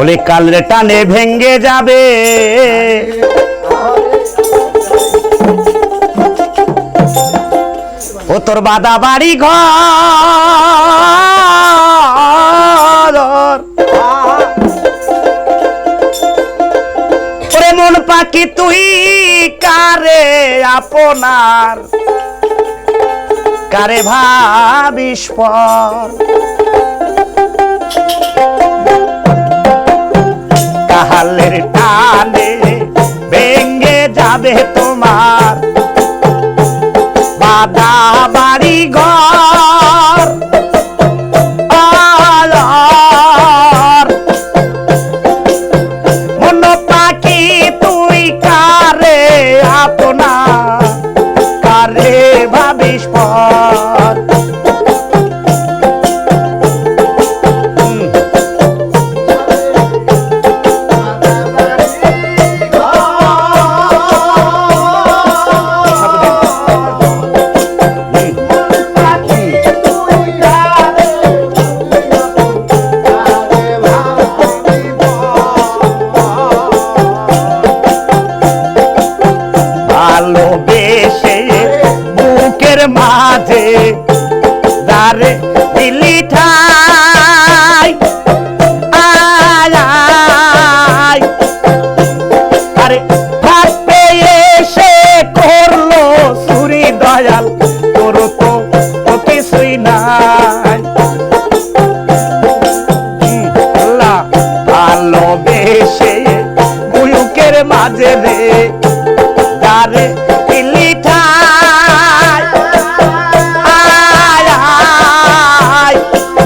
ওলে কালরে টানে ভেঙ্গে যাবে। ও তোর বাদা বাড়ি ঘর। ওরে মন পাখি, তুই কারে আপনার? কারে ভাবিস পর? কালের টানে ভেঙ্গে যাবে তোমার। বাদা বাড়ি ঘর। দিলি ঠাই আয় আরে থাকতে এসে করল সুরি দয়াল করো তো কিছুই নাই। Thank you.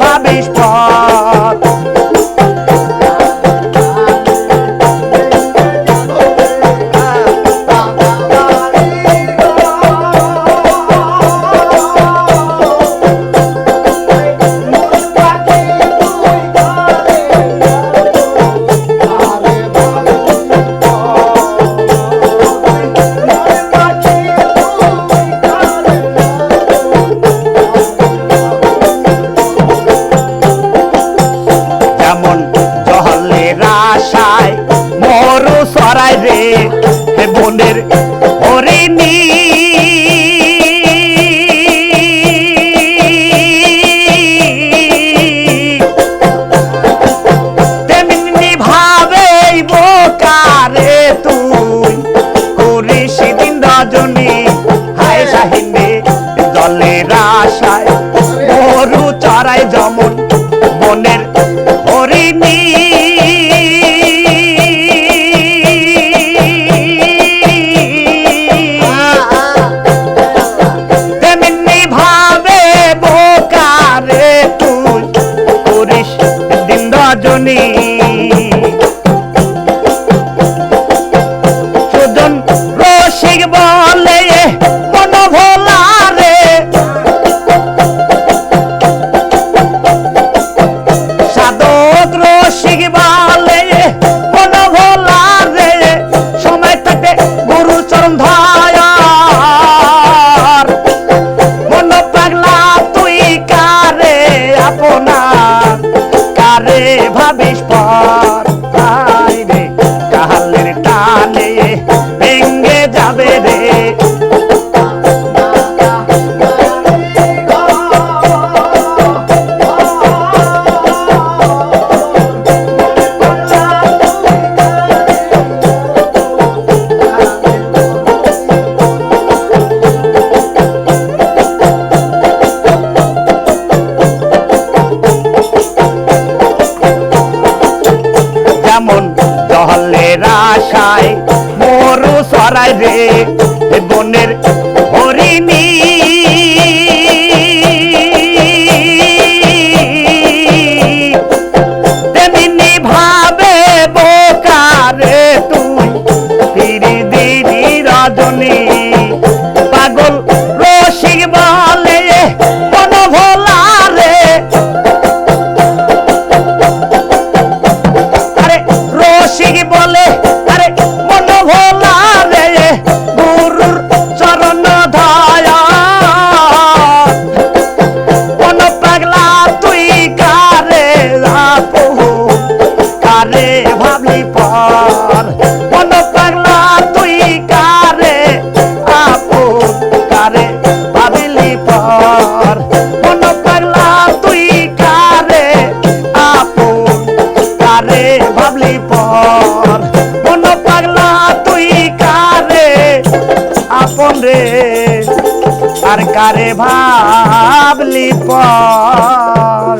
ভাবিস পর দিস দিন রজনী সরাই রে বনের হরিণী। কারে ভাবলি পর। মন পাগলা তুই কারে? আপন রে আর কারে ভাবলি পর?